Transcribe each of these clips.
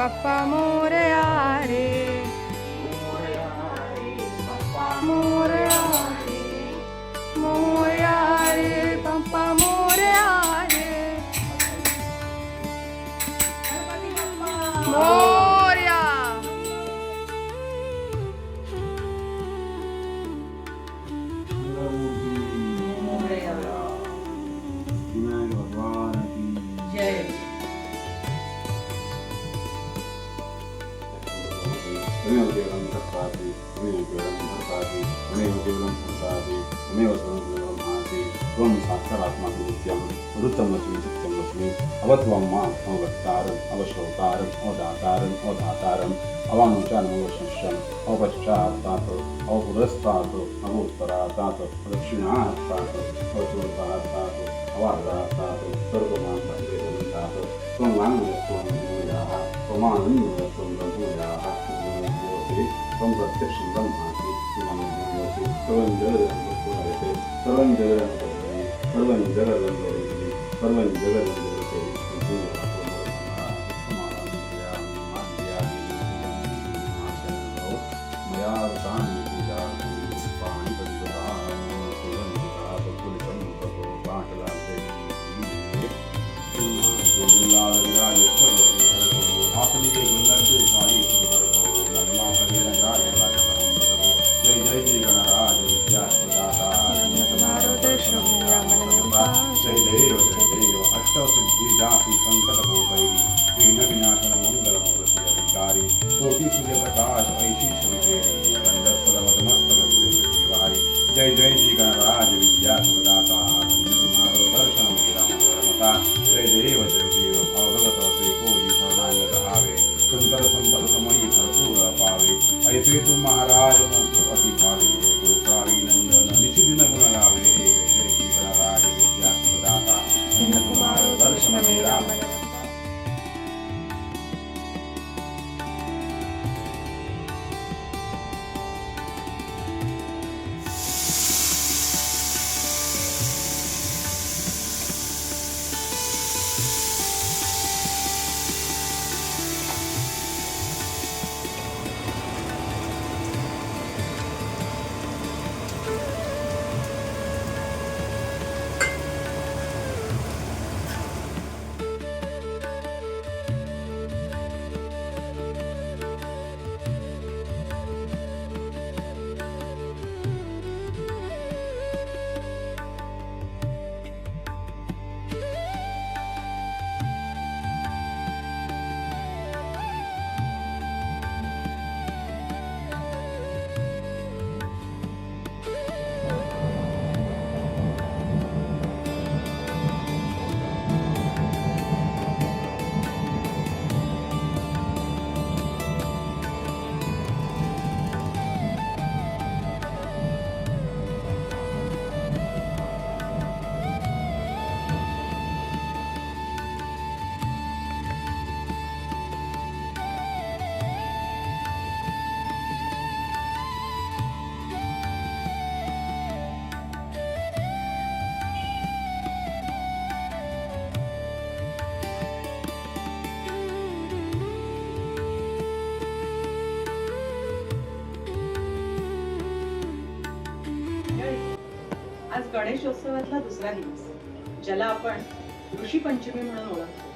रे बाप्पा वच्मि अवत्वं माम् अवगत्तारम् अवश्रोतारम् अवदातारम् अवधातारम् अवानुचानमवशिष्यम् अवपश्चात्तात् अवपुरस्तात् अवोत्तरात्तात् दक्षिणात्तात् अवचोतात्तात् अवार्धात्तात् सर्वमान्तात् त्वं वाङ्मयत्वं भूयाः त्वमानन्दत्वं ब्रह्मूयाः ज्योति त्वं प्रत्यक्षं ब्रह्मासि त्वं ज्ञानसि ऐसे तुम महाराज मुख अति पावे गोसावी नंदन निशिदिन गुण गावे जय जय जी गणराज विद्या सुदाता तुम्हारो दर्शन मेरा गणेशोत्सवातला दुसरा दिवस ज्याला आपण ऋषी पंचमी म्हणून ओळखतो.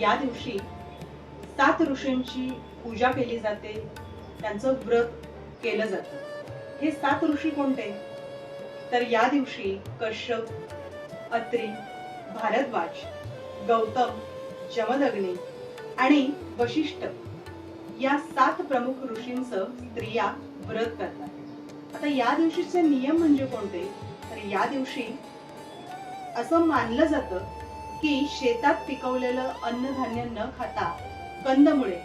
या दिवशी सात ऋषींची पूजा केली जाते त्यांचं व्रत केलं जातं. हे सात ऋषी कोणते? तर या दिवशी कश्यप अत्री भारद्वाज गौतम जमदग्नी आणि वशिष्ठ या सात प्रमुख ऋषींचं स्त्रिया व्रत करतात. आता या दिवशीचे नियम म्हणजे कोणते? तर या दिवशी असं मानलं जातं की शेतात पिकवलेलं अन्नधान्य न खाता कंदमुळे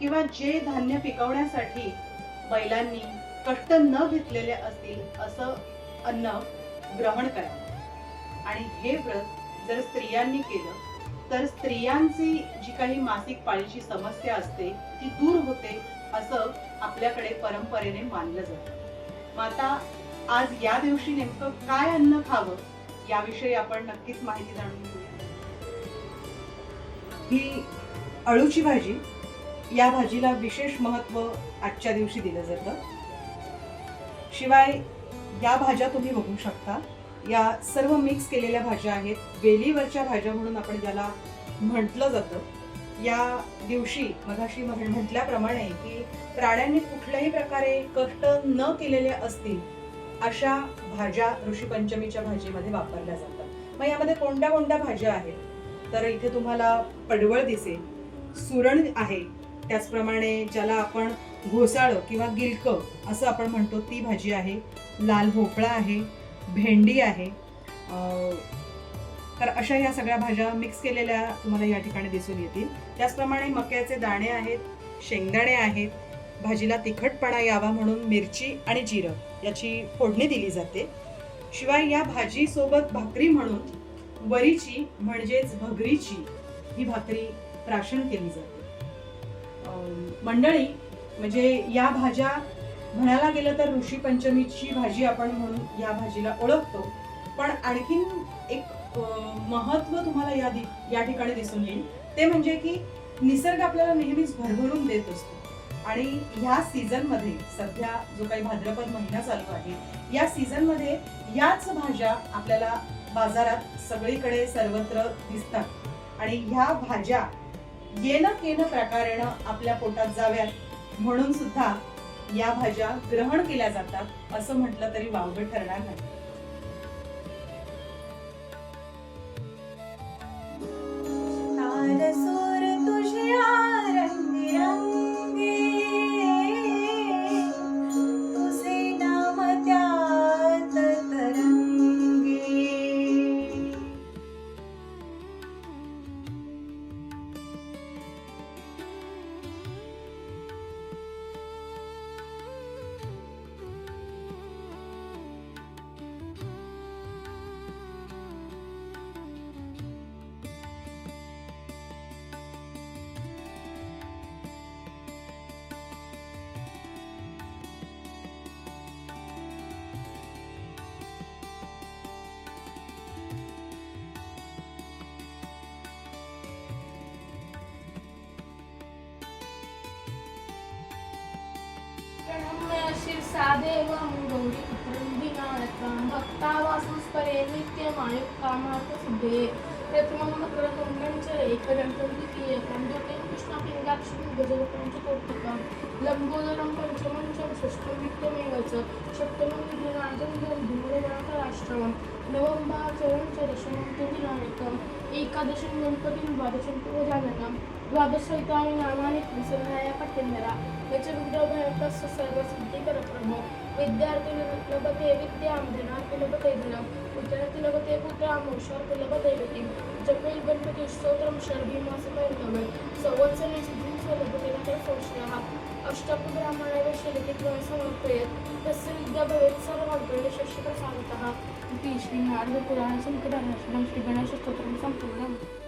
किंवा जे धान्य पिकवण्यासाठी बैलांनी कष्ट न घेतलेले असतील असं अन्न ग्रहण करावं आणि हे व्रत जर स्त्रियांनी केलं तर स्त्रियांची जी काही मासिक पाळीची समस्या असते ती दूर होते असं आपल्याकडे परंपरेने मानलं जातं. माता आज या दिवशी नेमकं काय अन्न खावं याविषयी आपण नक्कीच माहिती जाणून घेऊया. ही अळूची भाजी या भाजीला विशेष महत्त्व आजच्या दिवशी दिलं जातं. शिवाय या भाज्या तुम्ही बघू शकता. या सर्व मिक्स केलेल्या भाज्या आहेत. वेलीवरच्या भाज्या म्हणून आपण ज्याला म्हटलं जातं. या दिवशी मगाशी म्हटल्याप्रमाणे की प्राण्यांनी कुठल्याही प्रकारे कष्ट न केलेले असतील अशा भाज्या ऋषीपंचमीच्या भाजीमध्ये वापरल्या जातात. मग यामध्ये कोणत्या कोणत्या भाज्या आहेत? तर इथे तुम्हाला पडवळ दिसेल. सुरण आहे. त्याचप्रमाणे ज्याला आपण घोसाळं किंवा गिलकं असं आपण म्हणतो ती भाजी आहे. लाल भोपळा आहे. भेंडी आहे. तर अशा या सगळ्या भाज्या मिक्स केलेल्या तुम्हाला या ठिकाणी दिसून येतील. त्याचप्रमाणे मक्याचे दाणे आहेत शेंगदाणे आहेत भाजीला तिखटपणा यावा म्हणून मिरची आणि जिरं याची फोडणी दिली जाते. शिवाय या भाजीसोबत भाकरी म्हणून वरीची म्हणजेच भगरीची ही भाकरी प्राशन केली जाते. मंडळी म्हणजे या भाज्या म्हणायला गेलं तर ऋषी पंचमीची भाजी आपण म्हणून या भाजीला ओळखतो. पण आणखीन एक महत्त्व तुम्हाला या दि- या ठिकाणी दिसून येईल. ते म्हणजे की निसर्ग आपल्याला नेहमीच भरभरून देत असतो. आणि ह्या सीझनमध्ये सध्या जो काही भाद्रपद महिना चालू आहे या सीझनमध्ये याच भाज्या आपल्याला बाजारात सगळीकडे सर्वत्र दिसतात. आणि ह्या भाज्या येणं केन प्रकारेनं आपल्या पोटात जाव्यात. म्हणून सुद्धा या भाज्या ग्रहण केल्या जातात असं म्हटलं तरी वावगं ठरणार नाही. प्रणम्य शीर्षादेवं गौरीपुत्रं दिनानकं भक्तावासुस्परे नित्यमायुक्तामार्थसिद्धे प्रथमं मकरकुण्डं च एकदन्तं द्वितीयकं द्वितीयं कृष्णपिङ्गाक्षं गजवकं चतुर्थकं लम्बोदरं पञ्चमं च षष्ठं विक्रमेव च सप्तमं विघ्नादं धूमराष्ट्रमं नवं भाचरं च दशमं तु दिनानकम् एकादशं गणपतिं द्वादशं तु गजानकं द्वादशैतानि नामानि त्रिसरणाय पठ्यन्यरा यच विग्रहभयकस्य सर्वसिद्धिकरप्रभो विद्यार्थी लभते विद्यां धनात् लभते धनम् पुत्रात् लभते पुत्रां मोक्षात् लभते गतिं. जपेल गणपती स्तोत्रं षड्भिमासपैर्नवे संवत्सरे सिद्धिं च लभते न संशयः अष्टब्राह्मणावेश लिखित्वा समर्पयत्. तस्य विद्या भवेत् सर्वाग्रहे शशिप्रसादतः इति श्रीनारदपुराणशङ्करभाषणं श्रीगणेशस्तोत्रं सम्पूर्णम् मुकुटाची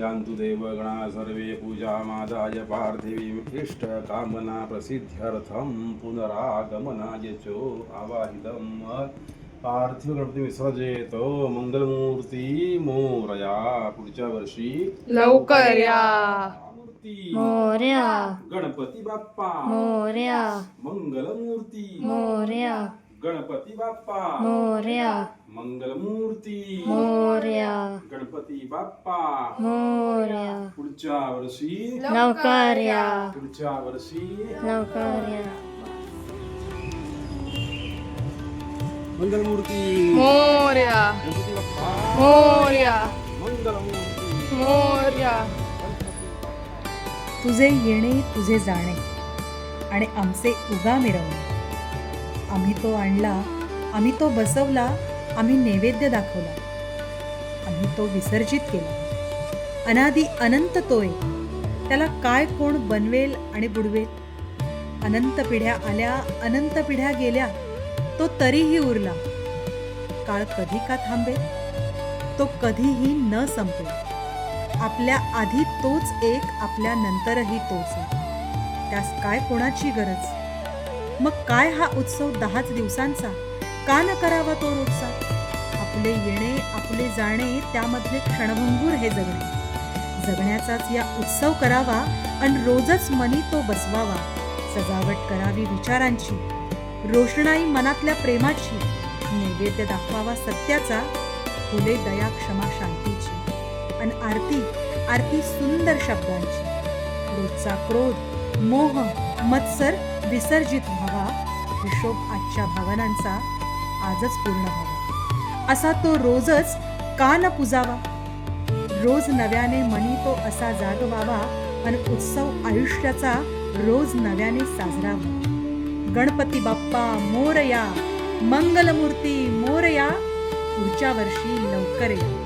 यान्तु देवगणा सर्वे पूजामादाय पार्थिवीम् इष्टकामना प्रसिद्ध्यर्थं पुनरागमनाय च आवाहितं पार्थिवगणपती विसर्जयतो मंगलमूर्ती मोरया पुढच्या वर्षी लवकर या मूर्ती मोर्या। गणपती बाप्पा। मोर्या। मंगलमूर्ती। मोर्या। गणपती बाप्पा। मोर्या। मंगलमूर्ती। मोर्या। गणपती बाप्पा। मोर्या। पुढच्या वर्षी। लवकर या पुढच्या वर्षी। लवकर या मंगलमूर्ती। मोर्या। गणपती बाप्पा। मोर्या। मंगलमूर्ती। मोर्या। तुझे येणे तुझे जाणे आणि आमचे उगा मिरवणे. आम्ही तो आणला आम्ही तो बसवला आम्ही नैवेद्य दाखवला. आम्ही तो विसर्जित केला. अनादी अनंत तोय. त्याला काय कोण बनवेल आणि बुडवेल? अनंत पिढ्या आल्या अनंत पिढ्या गेल्या. तो तरीही उरला. काळ कधी का थांबेल? तो कधीही न संपेल. आपल्या आधी तोच एक आपल्या नंतरही तोच त्यास काय कोणाची गरज? मग काय हा उत्सव दहाच दिवसांचा? का न करावा तो रोजचा? आपले येणे आपले जाणे त्यामधले क्षणभंगूर हे जगणे. जगण्याचाच या उत्सव करावा आणि रोजच मनी तो बसवावा. सजावट करावी विचारांची. रोषणाई मनातल्या प्रेमाची. नैवेद्य दाखवावा सत्याचा. फुले दया क्षमा शांतीची. आणि आरती आरती सुंदर शब्दांची. रोजचा क्रोध मोह मत्सर विसर्जित व्हावा. हिशोब आजच्या भावनांचा. आजच पूर्ण व्हावा. असा तो रोजच का न पुजावा? रोज नव्याने मनी तो असा जागवावा आणि उत्सव आयुष्याचा रोज नव्याने साजरा व्हावा गणपती बाप्पा मोरया मंगलमूर्ती मोरया पुढच्या वर्षी लवकर या.